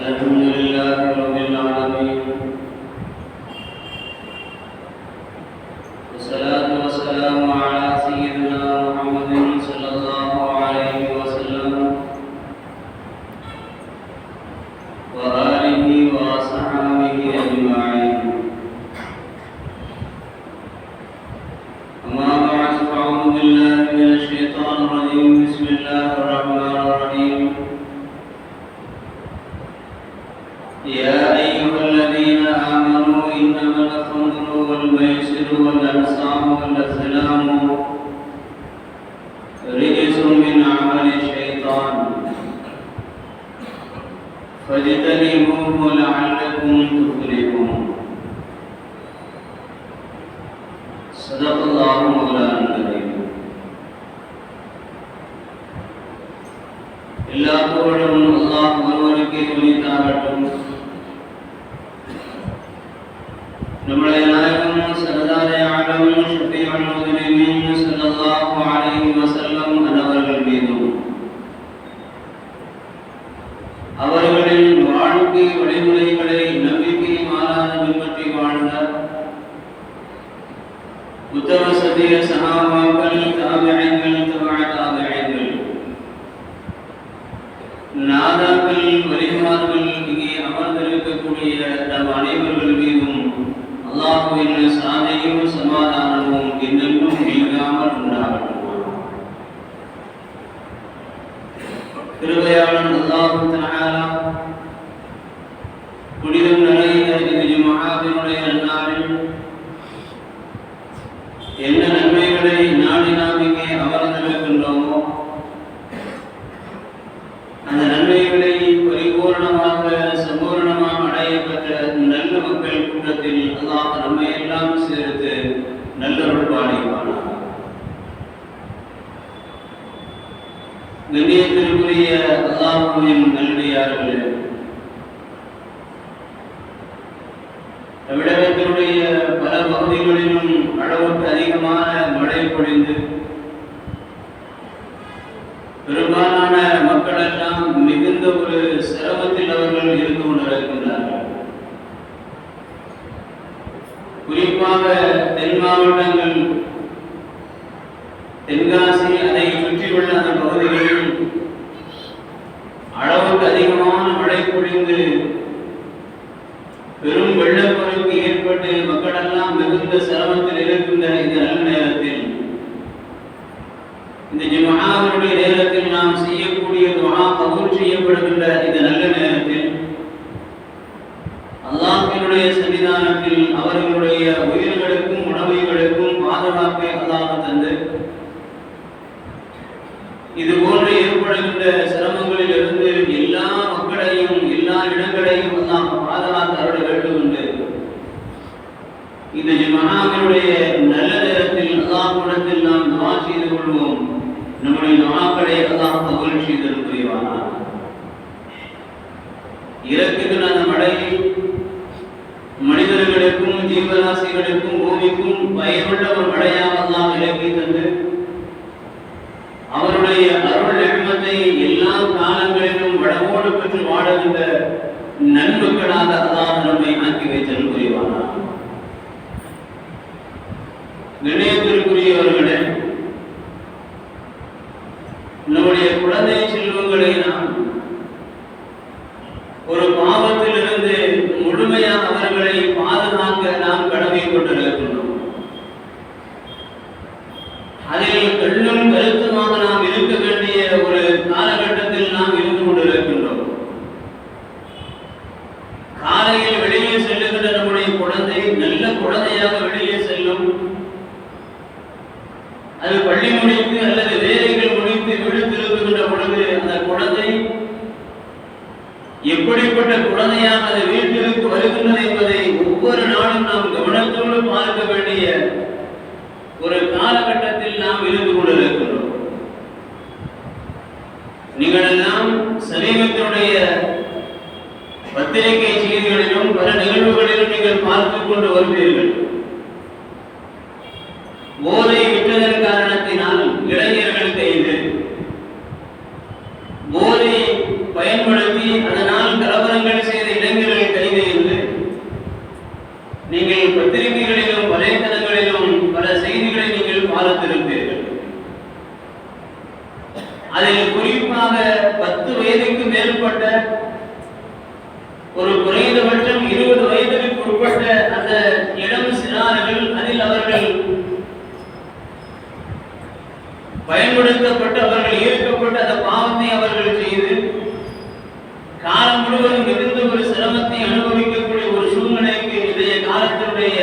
الحمد فاجتنبوه لعلكم تفلحون. صدق الله مولانا الكريم. എല്ലാ പുകഴും അള്ളാഹ് മുഴുവനക്ക് തുണിയിട്ടാകട്ടും നായകനും സർദാരയാകവും ഷഫീ അഹമ്മദ് നബീൻ സല്ലല്ലാഹു അലൈഹി വസല്ലം புனிதம் நிறைந்த இது மகாவினுடைய கண்ணியத்திற்குரிய அல்லாஹுவின் நல்லடியார்களே. தமிழகத்தினுடைய பல பகுதிகளிலும் அளவுக்கு அதிகமான மழை பொழிந்து பெரும்பாலான மக்கள் எல்லாம் மிகுந்த ஒரு சிரமத்தில் அவர்கள் இருந்து கொண்டிருக்கின்றார்கள். குறிப்பாக தென் மாவட்டங்கள் தென்காசி அதை சுற்றியுள்ள அந்த பகுதிகளில் அளவுக்கு அதிகமான மழை பொழிந்து பெரும் வெள்ளப்பெருக்கு ஏற்பட்டு மக்களெல்லாம் மிகுந்த சிரமத்தில் இருக்கின்ற இந்த நல்ல நேரத்தில் இந்த ஜுமஹாவினுடைய நேரத்தில் நாம் செய்யக்கூடிய துவா கபூல் செய்யப்படுகின்ற இந்த நல்ல நேரத்தில் அல்லாஹினுடைய சன்னிதானத்தில் அவர்களுடைய உயிர்களுக்கும் உணவுகளுக்கும் பாதுகாப்பை அல்லாஹ் தந்து இது போன்று ஏற்படுகின்ற சிரமங்களில் இருந்து எல்லா மக்களையும் எல்லா இடங்களையும் அல்லாஹ் பாதுகாத்து அருள வேண்டும் என்று இந்த மகாவினுடைய நல்ல நேரத்தில் அல்லாஹ்விடத்தில் நாம் துவா செய்து கொள்வோம் நம்முடைய துவாக்களை எல்லாம் கபூல் செய்தல் புரிவானார் இறக்குகிற அந்த மழையை மனிதர்களுக்கும் ஜீவராசிகளுக்கும் பூமிக்கும் பயனுள்ள ஒரு மழையாக எல்லாம் இறக்கி தந்து அவருடைய அருள் நிகமத்தை எல்லா காலங்களிலும் வளமோடு பெற்று வாழுகின்ற நன்மக்களாக அல்லாஹ் நம்மை ஆக்கி வைத்தல் புரிவானா கணேயத்திற்குரியவர்களே நம்முடைய குழந்தை செல்வங்களை நாம் ஒரு பாவத்திலிருந்து முழுமையாக அவர்களை பாதுகாக்க நாம் கடமை கொண்டிருக்கின்றோம். அதில் கண்ணும் கருத்துமாக நாம் இருக்க வேண்டிய ஒரு காலகட்டத்தில் நாம் இருந்து கொண்டிருக்கின்றோம். காலையில் வெளியே செல்லுகின்ற நம்முடைய குழந்தை நல்ல குழந்தையாக வெளியே செல்லும். அது பள்ளி முடிய குழந்தையாக அது வீட்டிற்கு வருகின்றது என்பதை ஒவ்வொரு நாளும் நாம் கவனத்தோடு பார்க்க வேண்டிய ஒரு காலகட்டத்தில் நாம் இருந்து கொண்டிருக்கிறோம் நீங்கள் எல்லாம் சமீபத்தினுடைய பத்திரிகை செய்திகளிலும் பல நிகழ்வுகளிலும் நீங்கள் பார்த்துக் கொண்டு வருவீர்கள் போதை விட்டதன் காரணத்தினால் இளைய பத்திரிகைகளிலும் வலைத்தளங்களிலும் பல செய்திகளை நீங்கள் பார்த்திருப்பீர்கள் அதில் குறிப்பாக பத்து வயதுக்கு மேற்பட்ட ஒரு குறைந்தபட்சம் இருபது வயதுக்கு உட்பட்ட அந்த இளம் சிறார்கள் அதில் அவர்கள் பயன்படுத்தப்பட்டு அவர்கள் ஈர்க்கப்பட்டு அந்த பாவத்தை அவர்கள் செய்து காலம் முழுவதும் மிகுந்த ஒரு சிரமத்தை அனுபவிக்கக்கூடிய ஒரு சூழ்நிலைக்கு இன்றைய காலத்தினுடைய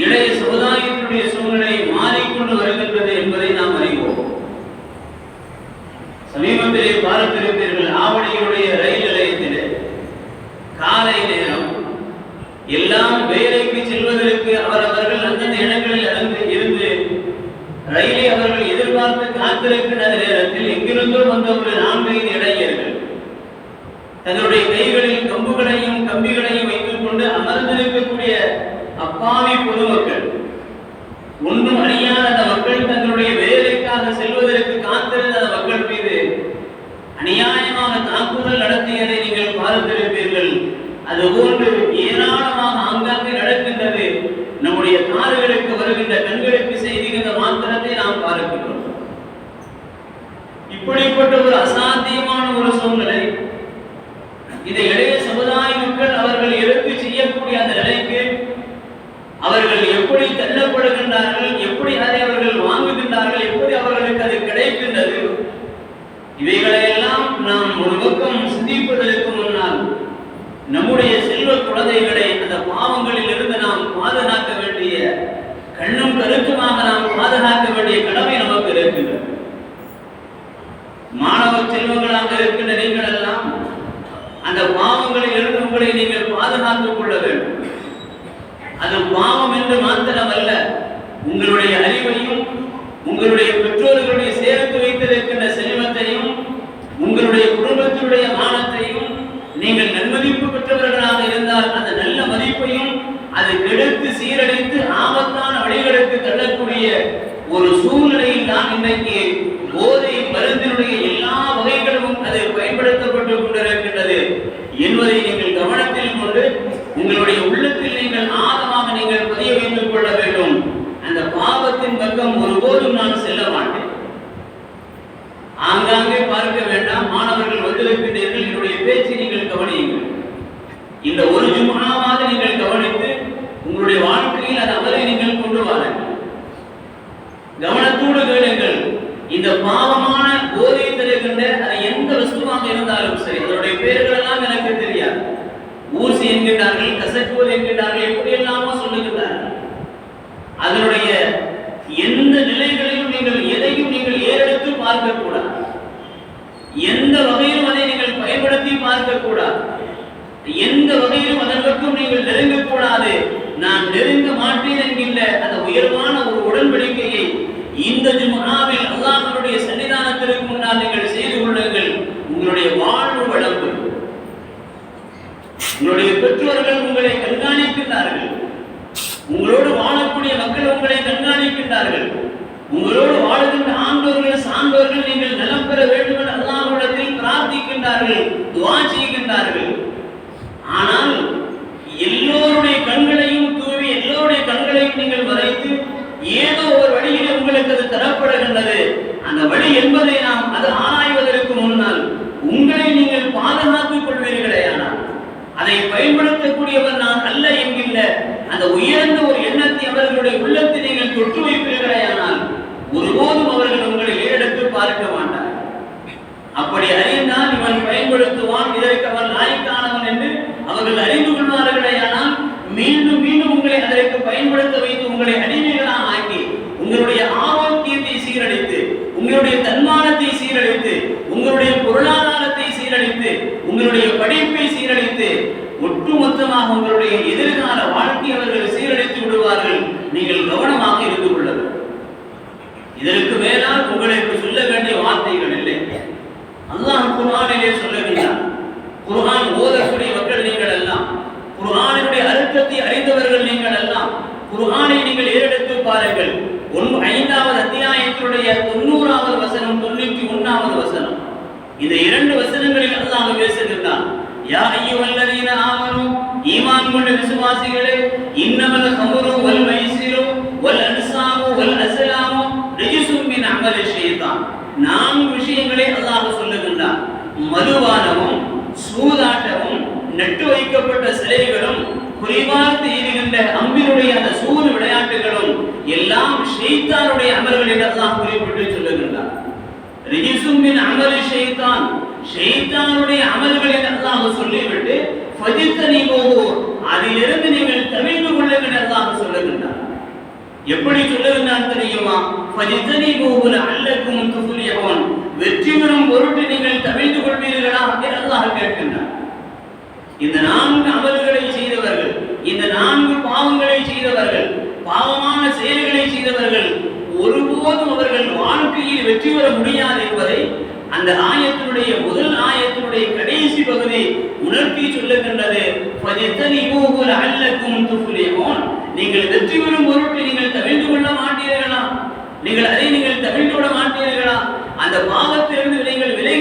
இளைய சமுதாயத்தினுடைய சூழ்நிலை மாறிக்கொண்டு வருகின்றது என்பதை நாம் அறிவோம். சமீபத்திலே பார்த்திருப்பீர்கள் ஆவணியுடைய ரயில் நிலையத்திலே காலை நேரம் எல்லாம் வேலைக்கு செல்வதற்கு அவர் அவர்கள் அந்தந்த இடங்களில் இருந்து இருந்து ரயிலை அவர்கள் எதிர்பார்த்து காத்திருக்கின்ற நேரத்தில் எங்கிருந்தோ வந்த ஒரு நான்கைந்து இடையர்கள். தன்னுடைய கைகளில் கம்புகளையும் கம்பிகளையும் வைத்துக் கொண்டு அமர்ந்திருக்கக்கூடிய அப்பாவி பொதுமக்கள். ஒன்றும் அறியாத அந்த மக்கள் தங்களுடைய வேலைக்காக செல்வதற்கு காத்திருந்த அந்த மக்கள் மீது அநியாயமாக தாக்குதல் நடத்தியதை நீங்கள் பார்த்திருப்பீர்கள். அதுபோன்று ஏராளமாக ஆங்காங்கே நடக்கின்றது. நம்முடைய காதுகளுக்கு வருகின்ற கண்களுக்கு செய்திகின்ற மாத்திரத்தை நாம் பார்க்கின்றோம். இப்படிப்பட்ட ஒரு அசாத்தியமான ஒரு சூழ்நிலை. இதை இளைய சமுதாய மக்கள் அவர்கள் எடுத்து செய்யக்கூடிய அந்த நிலைக்கு அவர்கள் எப்படி தள்ளப்படுகின்றார்கள் எப்படி அதை அவர்கள் வாங்குகின்றார்கள் எப்படி அவர்களுக்கு அது கிடைக்கின்றது இவைகளையெல்லாம் நாம் ஒரு பக்கம் சிந்திப்பதற்கு முன்னால் நம்முடைய செல்வ குழந்தைகளை அந்த பாவங்களில் இருந்து நாம் பாதுகாக்க வேண்டிய கண்ணும் கருத்துமாக நாம் பாதுகாக்க வேண்டிய கடமை செல்வங்களாக இருக்கின்ற நீங்கள் எல்லாம் அந்த பாவங்களில் இருந்து உங்களை நீங்கள் பாதுகாத்துக் கொள்ள வேண்டும். அது பாவம் என்று மாத்திரமல்ல உங்களுடைய அறிவையும் உங்களுடைய பெற்றோர்களுடைய சேர்த்து வைத்திருக்கின்ற செல்வத்தையும் உங்களுடைய குடும்பத்தினுடைய மானத்தையும் நீங்கள் நன்மதிப்பு பெற்றவர்களாக இருந்தால் அந்த நல்ல மதிப்பையும் அது கெடுத்து சீரழித்து ஆபத்தான வழிகளுக்கு தள்ளக்கூடிய ஒரு சூழ்நிலையில் தான் இன்றைக்கு போதை மருந்தினுடைய எல்லா வகைகளும் அது பயன்படுத்தப்பட்டு கொண்டிருக்கின்றது என்பதை நீங்கள் கவனத்தில் கொண்டு உங்களுடைய உள்ளத்தில் நீங்கள் ஆழமாக நீங்கள் பதிய வைத்துக் கொள்ள வேண்டும் அந்த பாவத்தின் பக்கம் ஒருபோதும் நான் செல்ல மாட்டேன் ஆங்காங்கே பார்க்க வேண்டாம் மாணவர்கள் வந்திருக்கின்றீர்கள் என்னுடைய பேச்சை நீங்கள் கவனியுங்கள் இந்த ஒரு ஜும்மாவாவது நீங்கள் கவனித்து உங்களுடைய வாழ்க்கையில் அது அவரை நீங்கள் கொண்டு வாருங்கள் கவனத்தோடு கேளுங்கள் இந்த பாவமான போதை தருகின்ற அது எந்த வஸ்துவாக இருந்தாலும் சரி அதனுடைய பெயர்கள் எல்லாம் எனக்கு தெரியாது ஊசி என்கின்றார்கள் கசக்குவது என்கின்றார்கள் எப்படி எல்லாமோ சொல்லுகின்றார்கள் அதனுடைய எந்த நிலைகளிலும் நீங்கள் எதையும் நீங்கள் ஏறெடுத்து பார்க்க கூடாது எந்த வகையிலும் அதை நீங்கள் பயன்படுத்தி பார்க்க கூடாது எந்த வகையிலும் அதன் பக்கம் நீங்கள் அதாவது நான் நெருங்க மாட்டேன் என்கின்ற அந்த உயர்வான ஒரு உடன்படிக்கையை இந்த ஜும்ஆவில் அல்லாஹ்வுடைய சன்னிதானத்திற்கு முன்னால் நீங்கள் செய்து கொள்ளுங்கள் உங்களுடைய வாழ்வு வளம் பெறும். உங்களுடைய பெற்றோர்கள் உங்களை கண்காணிக்கின்றார்கள் உங்களோடு வாழக்கூடிய மக்கள் உங்களை கண்காணிக்கின்றார்கள் உங்களோடு வாழுகின்ற ஆண்டோர்கள் சான்றோர்கள் நீங்கள் நலம் பெற வேண்டும் என அல்லாஹ்விடத்தில் பிரார்த்திக்கின்றார்கள் துஆ செய்கின்றார்கள் ஆனால் எல்லோருடைய கண்களையும் தூவி எல்லோருடைய கண்களையும் நீங்கள் மறைத்து ஏதோ ஒரு வழியில் உங்களுக்கு அது தரப்படுகின்றது அந்த வழி என்பதை நாம் அது ஆராய்வதற்கு முன்னால் உங்களை நீங்கள் பாதுகாத்துக் கொள்வீர்களே ஆனால் அதை நான் அல்ல என்கின்ற அந்த உயர்ந்த ஒரு எண்ணத்தை அவர்களுடைய உள்ளத்தை நீங்கள் தொற்று வைப்பீர்களானால் ஒருபோதும் அவர்கள் உங்களை ஏறெடுத்து பார்க்க மாட்டார் அப்படி அறிந்தால் இவன் பயன்படுத்துவான் இதற்கு அவன் லாய்க்கானவன் என்று அவர்கள் அறிந்து கொள்வார்களே ஆனால் மீண்டும் மீண்டும் உங்களை அதற்கு பயன்படுத்த வைத்து உங்களை அறிவி ஆக்கி உங்களுடைய ஆரோக்கியத்தை சீரழித்து உங்களுடைய தன்மானத்தை சீரழித்து உங்களுடைய பொருளாதாரத்தை சீரழித்து உங்களுடைய படிப்பை சீரழித்து ஒட்டுமொத்தமாக உங்களுடைய எதிர்கால வாழ்க்கை அவர்கள் சீரழித்து விடுவார்கள் நீங்கள் கவனமாக இருந்து கொள்ள வேண்டும் இதற்கு மேலால் உங்களுக்கு சொல்ல வேண்டிய வார்த்தைகள் இல்லை அல்லாஹ் குர்ஆனிலே சொல்லுகின்றான் குர்ஆன் ஓதக்கூடிய மக்கள் நீங்கள் எல்லாம் குர்ஆனினுடைய அர்த்தத்தை அறிந்தவர்கள் நீங்கள் எல்லாம் குர்ஆனை நீங்கள் ஏறெடுத்து பாருங்கள். ஒன்று ஐந்தாவது அத்தியாயத்தினுடைய தொண்ணூறாவது வசனம் தொண்ணூற்றி ஒன்றாவது வசனம். இந்த இரண்டு வசனங்களில் அல்லாஹ் பேசுகின்றான் யா அய்யுஹல்லதீன ஆமனு ஈமான் கொண்ட விசுவாசிகளே இன்னமல் ஹம்ரு வல் மைசிரு வல் அன்சாபு வல் அஸ்லாமு ரிஜிசும் மின் அமலி ஷைத்தான். நான்கு விஷயங்களை அல்லாஹ் சொல்லுகின்றான். மதுபானமும் சூதாட்டமும் நட்டு வைக்கப்பட்ட சிலைகளும் குறிவார்த்து எரிகின்ற அம்பினுடைய அந்த சூது விளையாட்டுகளும் எல்லாம் ஷெய்தானுடைய அமல்கள் என்றெல்லாம் குறிப்பிட்டு சொல்லுகின்றார் ரிஜிசும் மின் அமலி ஷைத்தான் ஷைத்தானுடைய அமல்களை அல்லாஹ் சொல்லிவிட்டு நீ போகோ அதிலிருந்து நீங்கள் தவிர்த்து கொள்ளுங்கள் அல்லாஹ் சொல்லுகின்றார் எப்படி சொல்லுகின்றான் தெரியுமா? ஃபஜித்தனி போகுல அல்லக்கும் துஃபுலியஹுன் வெற்றி பெறும் பொருட்டு நீங்கள் தவிர்த்து கொள்வீர்களா என்று அல்லாஹ் கேட்கின்றார் இந்த நான்கு அமல்களை செய்தவர்கள் இந்த நான்கு பாவங்களை செய்தவர்கள் பாவமான செயல்களை செய்தவர்கள் ஒருபோதும் அவர்கள் வாழ்க்கையில் வெற்றி பெற முடியாது என்பதை அந்த ஆயத்தினுடைய முதல் ஆயத்தினுடைய கடைசி பகுதி உணர்த்தி சொல்லுகின்றது. நீங்கள் வெற்றி பெறும் பொருட்டு நீங்கள் தவிழ்ந்து கொள்ள மாட்டீர்களா? நீங்கள் அதை நீங்கள் தவிழ்ந்து கொள்ள மாட்டீர்களா? அந்த பாவத்திலிருந்து நீங்கள்